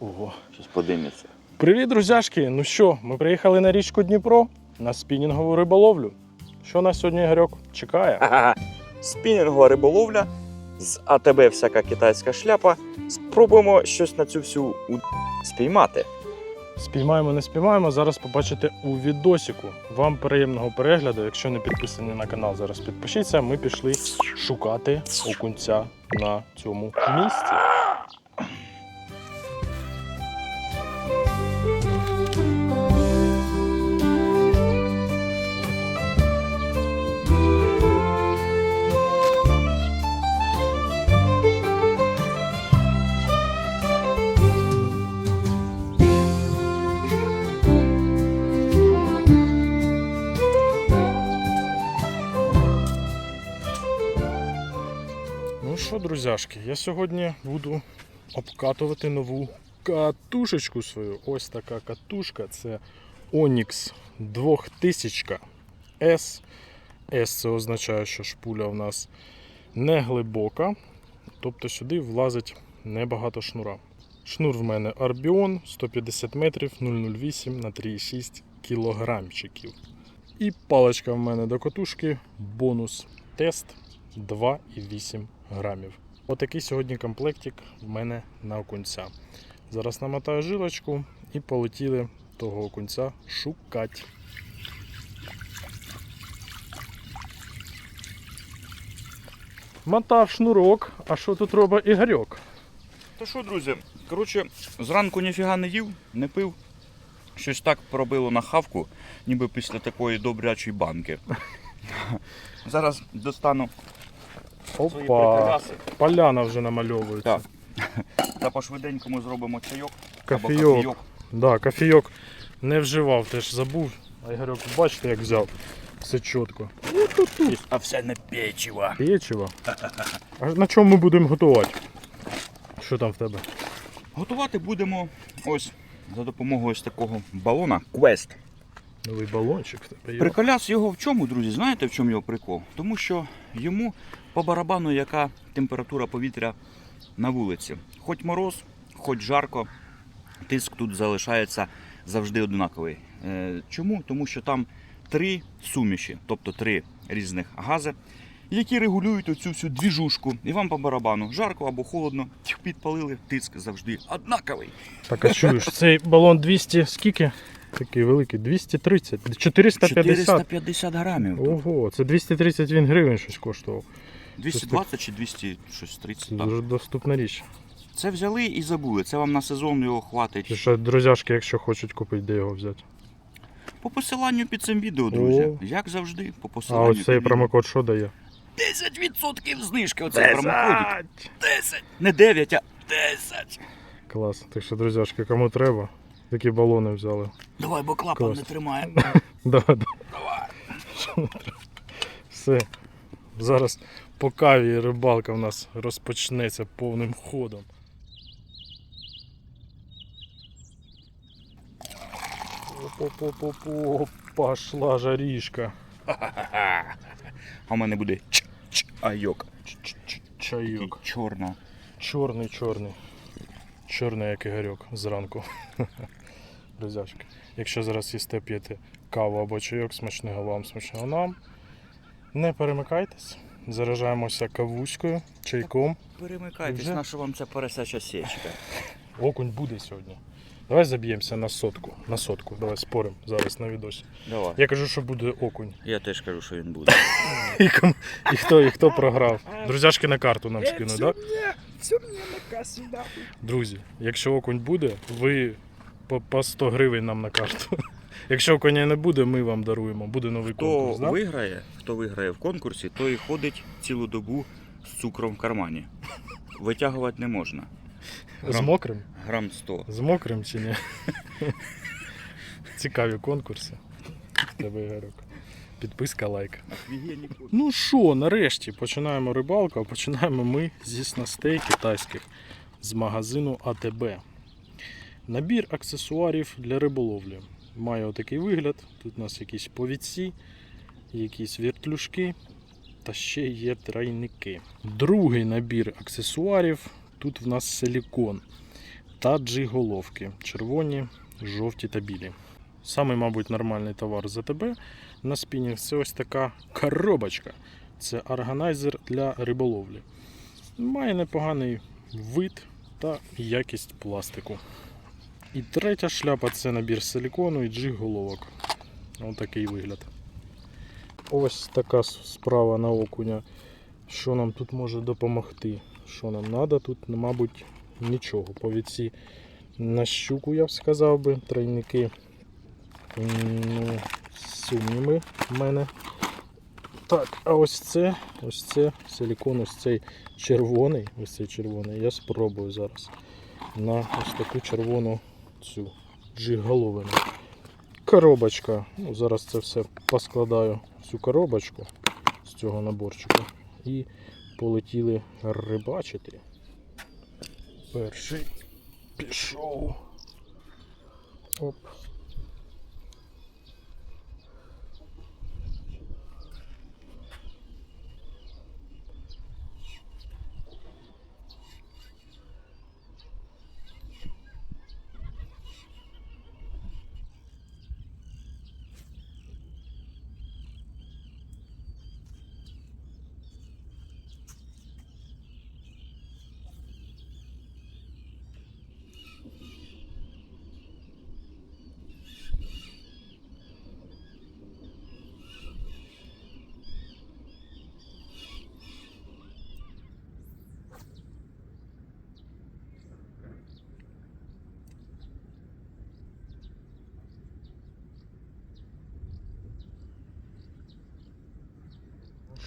Ого. Щось подимиться. Привіт, друзяшки! Ну що, ми приїхали на річку Дніпро на спінінгову риболовлю. Що нас сьогодні Ігорьок чекає? Ага. Спінінгова риболовля з АТБ всяка китайська шляпа. Спробуємо щось на цю всю у... спіймати. Спіймаємо, не спіймаємо. Зараз побачите у відосіку. Вам приємного перегляду. Якщо не підписані на канал, зараз підпишіться. Ми пішли шукати окунця на цьому місці. Друзяшки, я сьогодні буду обкатувати нову катушечку свою. Ось така катушка. Це Onyx 2000 S. S це означає, що шпуля у нас не глибока. Тобто сюди влазить небагато шнура. Шнур в мене Арбіон 150 метрів 008 на 3,6 кілограмчиків. І паличка в мене до катушки бонус тест 2,8 грамів. Отакий сьогодні комплектик в мене на окунця. Зараз намотаю жилочку і полетіли того окунця шукати. Мотав шнурок, а що тут робить Ігорьок? То що, друзі, коротше, зранку ніфіга не їв, не пив. Щось так пробило на хавку, ніби після такої добрячої банки. Зараз достану свої Опа, приколяси поляна вже намальовується. Так. та по швиденькому зробимо чайок. Кофійок. Да, кофійок не вживав, теж забув. А Ігорьок, бачите, як взяв. Все чітко. А все не печиво. Печиво. А на чому ми будемо готувати? Що там в тебе? Готувати будемо ось за допомогою ось такого балона Quest. Новий балончик в тебе є. Приколяс його в чому, друзі? Знаєте в чому його прикол? Тому що йому по барабану яка температура повітря на вулиці. Хоч мороз, хоч жарко, тиск тут залишається завжди однаковий. Е, Чому? Тому що там три суміші, тобто три різних гази, які регулюють оцю всю двіжушку. І вам по барабану жарко або холодно, підпалили, тиск завжди однаковий. Так, а чуєш, цей балон 200 скільки? Такий великий, 230, 450. 450 грамів. Ого, це 230 він гривень щось коштував. 220 чи 200, щось 30. Це Так. дуже доступна річ. Це взяли і забули. Це вам на сезон його хватить. що, друзяшки, якщо хочуть купити, де його взяти? По посиланню під цим відео, друзі. О. Як завжди, по А посиланню. ось цей під промокод що дає? 10% знижки оцей промокодик. 10. Не 9, а 10. Клас. Так що, друзяшки, кому треба, такі балони взяли. Давай, бо клапан Клас. не тримає. Да, да. Давай. Все. Зараз по каві рибалка в нас розпочнеться повним ходом. Оп-оп-оп-оп, пошла жарішка. А у мене буде ч-ч-айок. Чайок. Чорна. Чорний, чорний. Чорний, як ігорьок зранку. Друзяшки. Якщо зараз їсте п'єте каву або чайок, смачного вам, смачного нам. Не перемикайтесь. Заражаємося кавуською, чайком. Перемикайтесь, Вже? на що вам ця поросяча сечка. Окунь буде сьогодні. Давай заб'ємося на сотку. На сотку. Давай спорим зараз на відосі. Давай. Я кажу, що буде окунь. Я теж кажу, що він буде. І, кому- і хто, і хто програв. Друзяшки на карту нам скинуть, так? Друзі, якщо окунь буде, ви по, по 100 гривень нам на карту. Якщо окуня не буде, ми вам даруємо. Буде новий Хто конкурс. Да? виграє, хто виграє в конкурсі, той ходить цілу добу з цукром в кармані. Витягувати не можна. З мокрим? Грам 100. З мокрим чи ні? Цікаві конкурси. Тебе Ігорьок. Підписка, лайк. Ну що, нарешті починаємо рибалку, а починаємо ми зі снастей китайських з магазину АТБ. Набір аксесуарів для риболовлі. Має отакий вигляд. Тут у нас якісь повідці, якісь вертлюжки та ще є тройники. Другий набір аксесуарів. Тут в нас силікон. та джиголовки. Червоні, жовті та білі. Самий, мабуть, нормальний товар за тебе на спінінг це ось така коробочка. Це органайзер для риболовлі. Має непоганий вид та якість пластику. І третя шляпа це набір силікону і джиг-головок. Ось такий вигляд. Ось така справа на окуня. Що нам тут може допомогти? Що нам треба? Тут, мабуть, нічого. Повідці на щуку, я б сказав би, тройники. Ну, сумніви в мене. Так, а ось це, ось це силікон, ось цей червоний, ось цей червоний. Я спробую зараз на ось таку червону цю джиголовину. Коробочка. Ну, зараз це все поскладаю всю коробочку з цього наборчика. І полетіли рибачити. Перший пішов. Оп.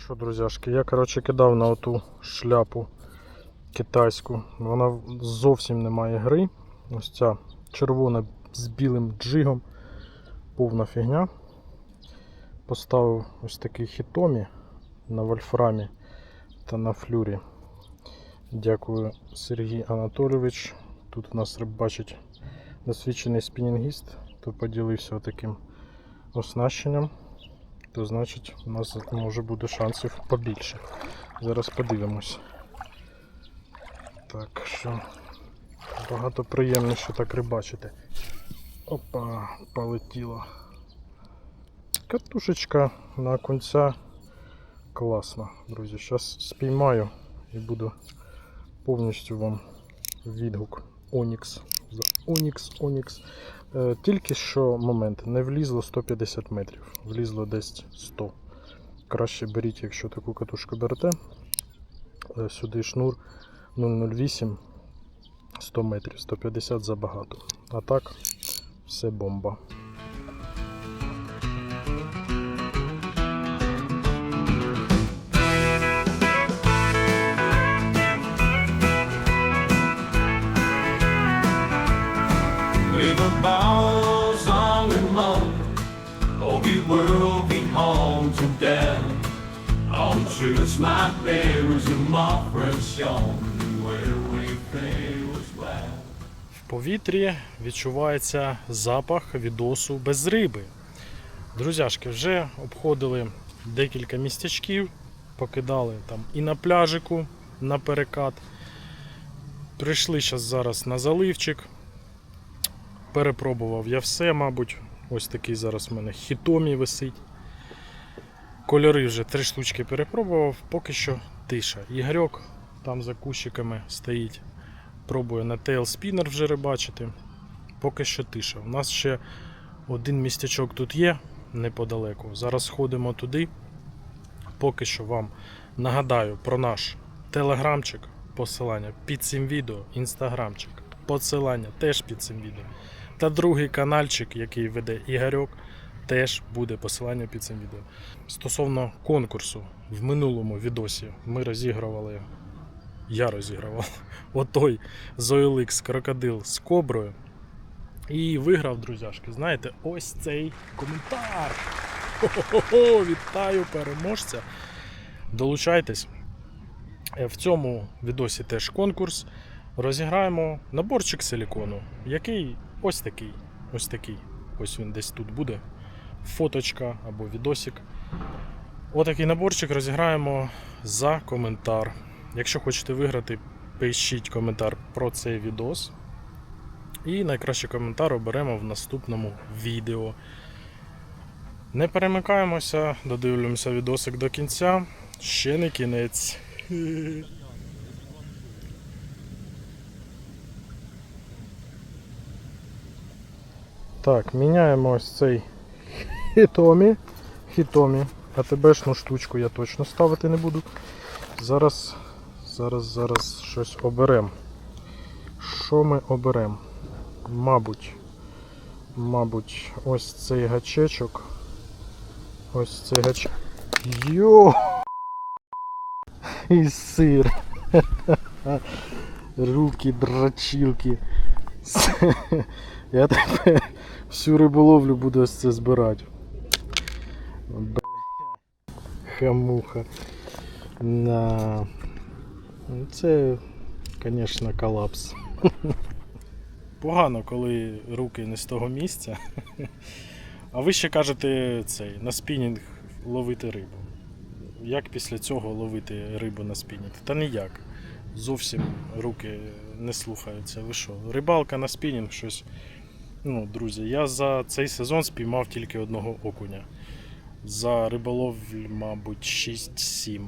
Що, друзяшки, я коротше кидав на оту шляпу китайську. Вона зовсім не має гри. Ось ця червона з білим джигом. Повна фігня. Поставив ось такий хітомі на вольфрамі та на флюрі. Дякую, Сергій Анатолійович. Тут у нас бачить досвідчений спінінгіст, то поділився таким оснащенням то значить у нас може бути шансів побільше. Зараз подивимось. Так що багато приємніше так рибачити. Опа, полетіло. Катушечка на конця класна, друзі. Зараз спіймаю і буду повністю вам відгук Onyx. За Onyx, Onyx. Е, Тільки що момент, не влізло 150 метрів, влізло десь 100. Краще беріть, якщо таку катушку берете. Е, Сюди шнур 008 100 метрів, 150 забагато. А так, все бомба. Bow song and long, oh, we will be home to them. On shoots my berries and my friends well. В повітрі відчувається запах відосу без риби. Друзяшки, вже обходили декілька містечків, покидали там і на пляжику на перекат. Прийшли зараз на заливчик. Перепробував я все, мабуть. Ось такий зараз в мене хітомі висить. Кольори вже три штучки перепробував, поки що тиша. Ігорьок там за кущиками стоїть. Пробую на Spinner вже рибачити. Поки що тиша. У нас ще один містечок тут є неподалеку. Зараз ходимо туди. Поки що вам нагадаю про наш телеграмчик, посилання під цим відео, інстаграмчик, посилання теж під цим відео. Та другий каналчик, який веде Ігорьок, теж буде посилання під цим відео. Стосовно конкурсу, в минулому відосі ми розігрували, я розігрував отой ZoilX крокодил з коброю. І виграв, друзяшки, знаєте, ось цей коментар. Хо-хо-хо, вітаю переможця. Долучайтесь. Е, В цьому відосі теж конкурс. Розіграємо наборчик силікону, який ось такий. Ось такий. Ось він десь тут буде. Фоточка або відосик. Отакий наборчик розіграємо за коментар. Якщо хочете виграти, пишіть коментар про цей відос. І найкращий коментар оберемо в наступному відео. Не перемикаємося, додивлюємося відосик до кінця. Ще не кінець. Так, міняємо ось цей хітомі. Хітомі. АТБшну штучку я точно ставити не буду. Зараз, зараз, зараз щось оберемо. Що ми оберемо? Мабуть, мабуть, ось цей гачечок. Ось цей гачок. Йо! І сир. Руки, драчілки. Я тепер всю риболовлю буду ось це збирати. Хамуха. На. Ну, Це, звісно, колапс. Погано, коли руки не з того місця. А ви ще кажете цей, на спінінг ловити рибу. Як після цього ловити рибу на спінінг? Та ніяк. Зовсім руки не слухаються. Ви що? Рибалка на спінінг щось. Ну, друзі, я за цей сезон спіймав тільки одного окуня. За риболовлю, мабуть, 6-7.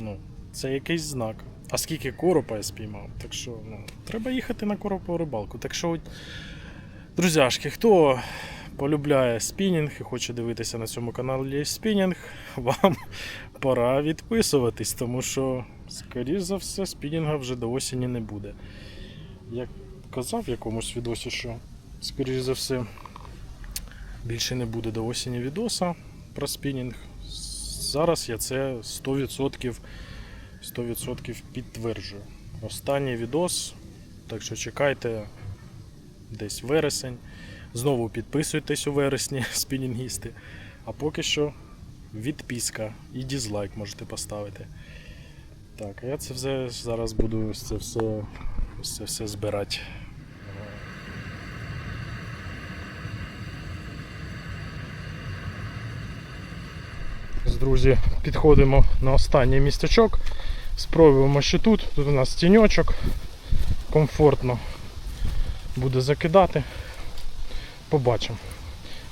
Ну, це якийсь знак. А скільки коропа я спіймав? Так що, ну, треба їхати на коропову рибалку. Так що, друзяшки, хто полюбляє спінінг і хоче дивитися на цьому каналі спінінг, вам пора відписуватись, тому що, скоріш за все, спінінга вже до осені не буде. Я казав в якомусь відосі, що, скоріш за все, більше не буде до осені відоса про спінінг. Зараз я це 100%, 100% підтверджую. Останній відос, так що чекайте десь вересень. Знову підписуйтесь у вересні, спінінгісти. А поки що відписка і дізлайк можете поставити. Так, а я це все зараз буду це все, це все збирати. З друзі, підходимо на останній містечок. Спробуємо ще тут. Тут у нас тіньочок. Комфортно буде закидати. Побачимо.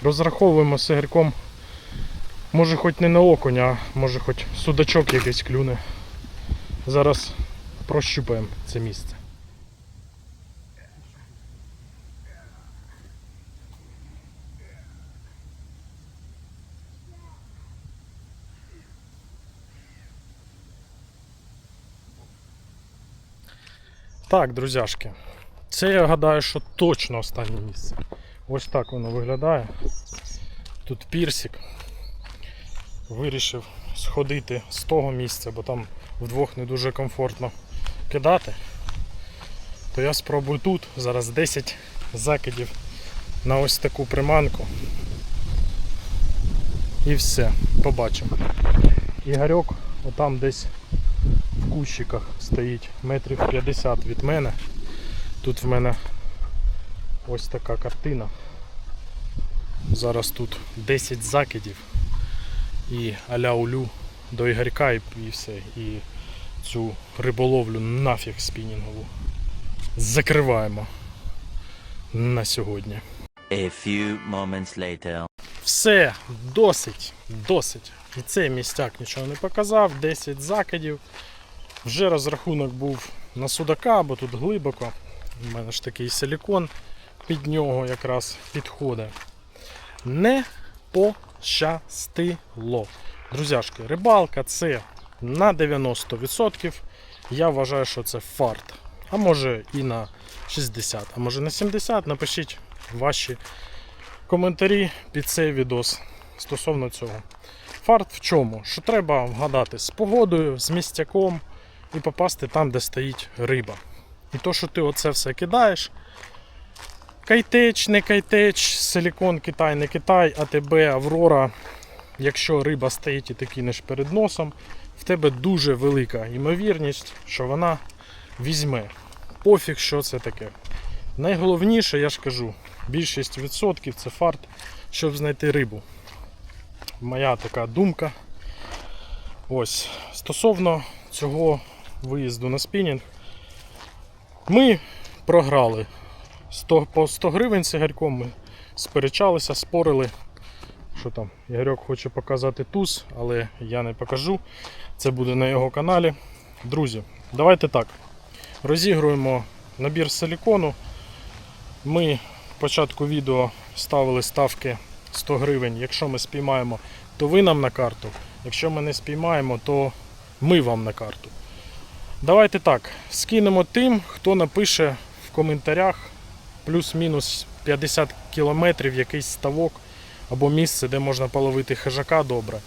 Розраховуємо з Ігорьком. Може хоч не на окуня, а може хоч судачок якийсь клюне. Зараз прощупаємо це місце. Так, друзяшки. Це я гадаю, що точно останнє місце. Ось так воно виглядає. Тут пірсик. Вирішив сходити з того місця, бо там вдвох не дуже комфортно кидати. То я спробую тут зараз 10 закидів на ось таку приманку. І все, побачимо. Ігорьок отам десь кущиках стоїть метрів 50 від мене. Тут в мене ось така картина. Зараз тут 10 закидів і аля улю до Ігорька і, все. І цю риболовлю нафіг спінінгову. Закриваємо на сьогодні. A few moments later. Все, досить, досить. І цей містяк нічого не показав, 10 закидів. Вже розрахунок був на судака, бо тут глибоко. У мене ж такий силікон під нього якраз підходить. Не пощастило. Друзяшки, рибалка це на 90%. Я вважаю, що це фарт. А може і на 60, а може на 70. Напишіть ваші коментарі під цей відос стосовно цього. Фарт в чому? Що треба вгадати з погодою, з містяком і попасти там, де стоїть риба. І то, що ти оце все кидаєш. Кайтеч, не кайтеч, силікон Китай, не Китай, АТБ, Аврора. Якщо риба стоїть і ти кинеш перед носом, в тебе дуже велика ймовірність, що вона візьме. Пофіг, що це таке. Найголовніше, я ж кажу, більшість відсотків це фарт, щоб знайти рибу. Моя така думка. Ось. Стосовно цього виїзду на спінінг, ми програли 100, по 100 гривень з Ігорьком ми сперечалися, спорили. Що там, Ігорьок хоче показати туз, але я не покажу. Це буде на його каналі. Друзі, давайте так. Розігруємо набір силікону. Ми в початку відео ставили ставки 100 гривень. Якщо ми спіймаємо, то ви нам на карту. Якщо ми не спіймаємо, то ми вам на карту. Давайте так, скинемо тим, хто напише в коментарях плюс-мінус 50 кілометрів якийсь ставок або місце, де можна половити хижака добре.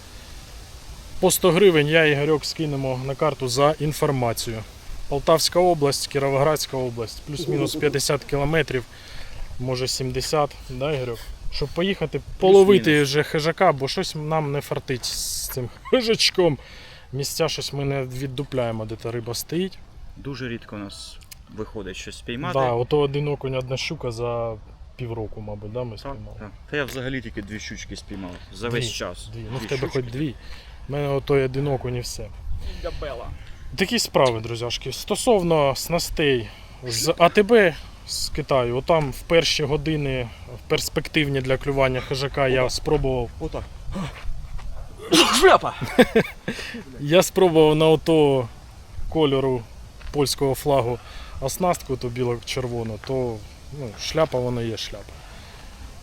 По 100 гривень я Ігорьок скинемо на карту за інформацію. Полтавська область, Кіровоградська область, плюс-мінус 50 кілометрів, може 70, да, Ігорьок? Щоб поїхати половити вже хижака, бо щось нам не фартить з цим хижачком. Місця щось ми не віддупляємо, де та риба стоїть. Дуже рідко у нас виходить щось спіймати. Да, ото один окунь, одна щука за півроку, мабуть, да, ми Так, спіймали. так. Та я взагалі тільки дві щучки спіймав за Дві, весь час. Дві. Ну в тебе щучки. хоч дві. У мене ото один окунь і все. Габела. Такі справи, друзяшки. Стосовно снастей з АТБ з Китаю, отам в перші години перспективні для клювання хижака я спробував. Отак. Шляпа! Я спробував на ото кольору польського флагу оснастку, то біло-червону, то ну, шляпа вона є шляпа.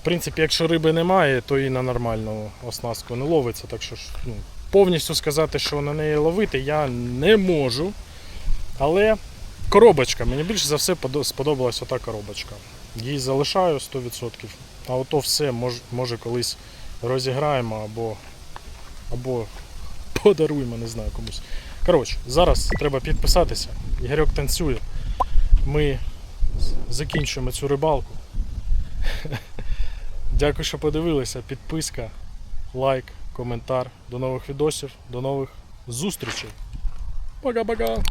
В принципі, якщо риби немає, то і на нормальну оснастку не ловиться. Так що ну, повністю сказати, що на неї ловити я не можу. Але коробочка, мені більше за все подо- сподобалась ота коробочка. Її залишаю 100%. А ото все мож, може колись розіграємо або, або подаруємо, не знаю комусь. Коротше, зараз треба підписатися. Ігорьок танцює. Ми закінчуємо цю рибалку. Дякую, що подивилися. Підписка, лайк, коментар. До нових відосів, до нових зустрічей. Пока-пока.